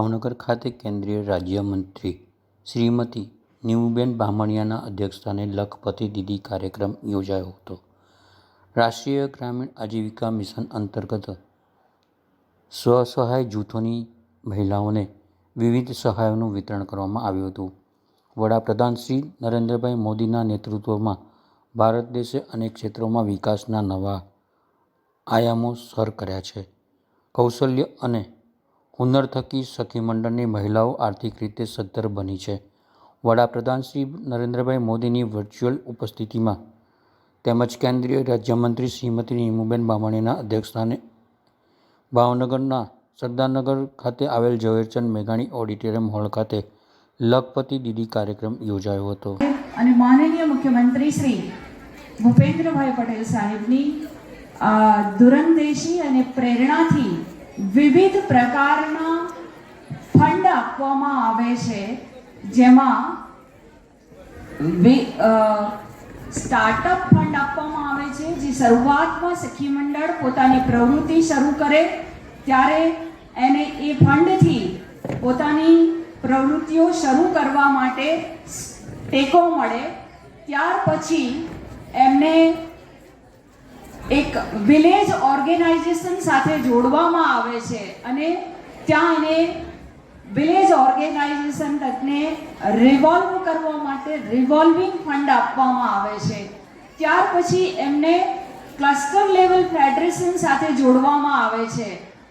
ભાવનગર ખાતે કેન્દ્રીય રાજ્યમંત્રી શ્રીમતી નીમુબેન બામણિયાના અધ્યક્ષસ્થાને લખપતિ દીદી કાર્યક્રમ યોજાયો હતો. રાષ્ટ્રીય ગ્રામીણ આજીવિકા મિશન અંતર્ગત સ્વસહાય જૂથોની મહિલાઓને વિવિધ સહાયોનું વિતરણ કરવામાં આવ્યું હતું. વડાપ્રધાન શ્રી નરેન્દ્રભાઈ મોદીના નેતૃત્વમાં ભારત દેશે અનેક ક્ષેત્રોમાં વિકાસના નવા આયામો સર કર્યા છે. કૌશલ્ય અને હુનર થકી સખી મંડળની મહિલાઓ આર્થિક રીતે સદ્ધર બની છે. વડાપ્રધાન શ્રી નરેન્દ્રભાઈ મોદીની વર્ચ્યુઅલ ઉપસ્થિતિમાં તેમજ કેન્દ્રીય રાજ્યમંત્રી શ્રીમતી નીમુબેન બામણીના અધ્યક્ષસ્થાને ભાવનગરના સરદારનગર ખાતે આવેલ ઝવેરચંદ મેઘાણી ઓડિટોરિયમ હોલ ખાતે લખપતિ દીદી કાર્યક્રમ યોજાયો હતો. અને માનનીય મુખ્યમંત્રી શ્રી ભૂપેન્દ્રભાઈ પટેલ સાહેબની દૂરંદેશી અને પ્રેરણાથી વિવિધ પ્રકારના ફંડ આપવામાં આવે છે, જેમાં સ્ટાર્ટઅપ ફંડ આપવામાં આવે છે, જે શરૂઆતમાં સખી મંડળ પોતાની પ્રવૃત્તિ શરૂ કરે, ત્યારે એને એ ફંડથી પોતાની પ્રવૃત્તિઓ શરૂ કરવા માટે ટેકો મળે, ત્યાર પછી એમને એક વિલેજ ઓર્ગેનાઇઝેશન સાથે જોડવામાં આવે છે અને ત્યાં એને વિલેજ ઓર્ગેનાઇઝેશન તકને રિવોલ્વ કરવા માટે રિવોલ્વિંગ ફંડ આપવામાં આવે છે. ત્યાર પછી એમને ક્લસ્ટર લેવલ ફેડરેશન સાથે જોડવામાં આવે છે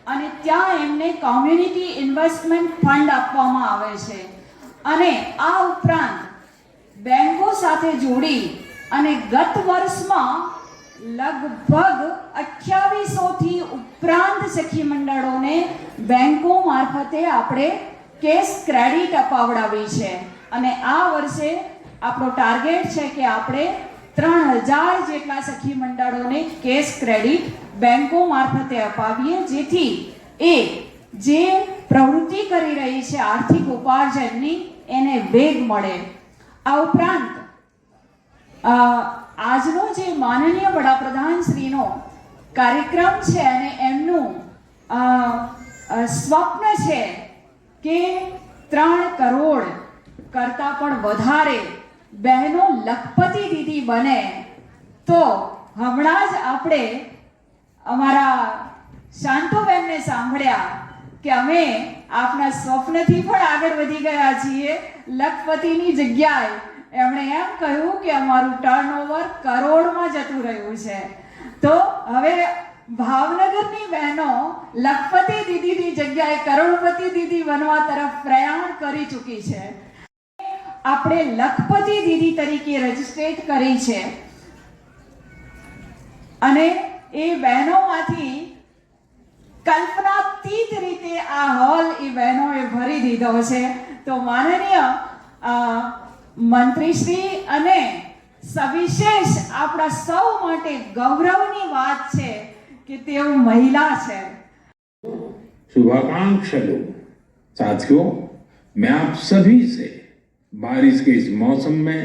અને ત્યાં એમને કોમ્યુનિટી ઇન્વેસ્ટમેન્ટ ફંડ આપવામાં આવે છે. અને આ ઉપરાંત બેંકો સાથે જોડી અને ગત વર્ષમાં લગભગ અઠ્યાવીસો થી ઉપરાંત સખી મંડળોને બેંકો મારફતે આપણે કેશ ક્રેડિટ અપાવડાવી છે. અને આ વર્ષે આપણો ટાર્ગેટ છે કે આપણે ત્રણ હજાર જેટલા સખી મંડળોને કેશ ક્રેડિટ બેંકો મારફતે અપાવીએ, જેથી એ જે પ્રવૃત્તિ કરી રહી છે આર્થિક ઉપાર્જનની, એને વેગ મળે. આ ઉપરાંત આજનો જે માનનીય વડાપ્રધાન શ્રીનો કાર્યક્રમ છે અને એમનું સ્વપ્ન છે કે ત્રણ કરોડ કરતાં પણ વધારે બહેનો લખપતિ દીદી બને, તો હમણાં જ આપણે અમારા શાંતુબેનને સાંભળ્યા કે અમે આપના સ્વપ્નથી પણ આગળ વધી ગયા છીએ લખપતિની જગ્યાએ. એમણે એમ કહ્યું કે અમારું ટર્નઓવર કરોડમાં જતું રહ્યું છે. તો હવે ભાવનગરની બહેનો લખપતિ દીદીની જગ્યાએ કરોડપતિ દીદી બનવા તરફ પ્રયાણ કરી ચૂકી છે. આપણે લખપતિ દીદી તરીકે રજીસ્ટ્રેટ કરી છે. અને એ બહેનોમાંથી કલ્પનાતીત રીતે આ હોલ એ બહેનોએ ભરી દીધો છે. તો માનનીય મંત્રીશ્રી અને સવિશેષ આપણા સૌ માટે ગૌરવની વાત છે કે તેઓ મહિલા છે शुभाकांक्षी लोग साथियों मैं आप सभी से बारिश के इस मौसम में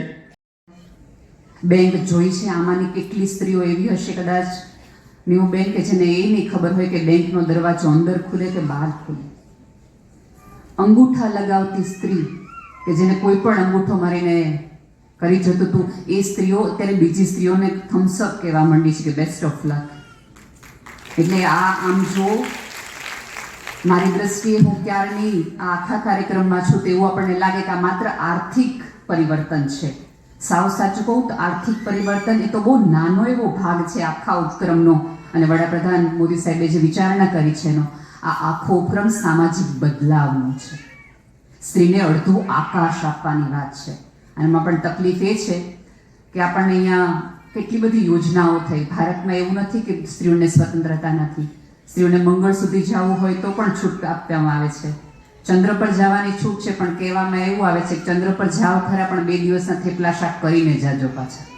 બેંક જોઈ છે આમાંની કેટલી સ્ત્રીઓ એવી હશે કદાચ ન્યૂ બેંક કે જેને એ નહીં ખબર હોય કે બેંકનો દરવાજો અંદર ખુલે કે બહાર ખુલે અંગૂઠા લગાવતી સ્ત્રી કે જેને કોઈ પણ અંગૂઠો મારીને કરી જતું હતું એ સ્ત્રીઓ અત્યારે બીજી સ્ત્રીઓને થમ્સઅપ કહેવા માંડી છે કે બેસ્ટ ઓફ લક એટલે આ આમ જો મારી દ્રષ્ટિએ હું ક્યારની આ આખા કાર્યક્રમમાં છું તેવું આપણને લાગે કે આ માત્ર આર્થિક પરિવર્તન છે. સાવ સાચું કહું તો આર્થિક પરિવર્તન એ તો બહુ નાનો એવો ભાગ છે આખા ઉપક્રમનો. અને વડાપ્રધાન મોદી સાહેબે જે વિચારણા કરી છે એનો, આ આખો ઉપક્રમ સામાજિક બદલાવનો છે. સ્ત્રીને અડધું આકાશ આપવાની વાત છે. અને એમાં પણ તકલીફ એ છે કે આપણને અહીંયા કેટલી બધી યોજનાઓ થઈ. ભારતમાં એવું નથી કે સ્ત્રીઓને સ્વતંત્રતા નથી. સ્ત્રીઓને મંગળ સુધી જવું હોય તો પણ છૂટ આપવામાં આવે છે. ચંદ્ર પર જવાની છૂટ છે, પણ કહેવામાં એવું આવે છે ચંદ્ર પર જાઓ ખરા, પણ બે દિવસના થેપલા શાક કરીને જાજો પાછા.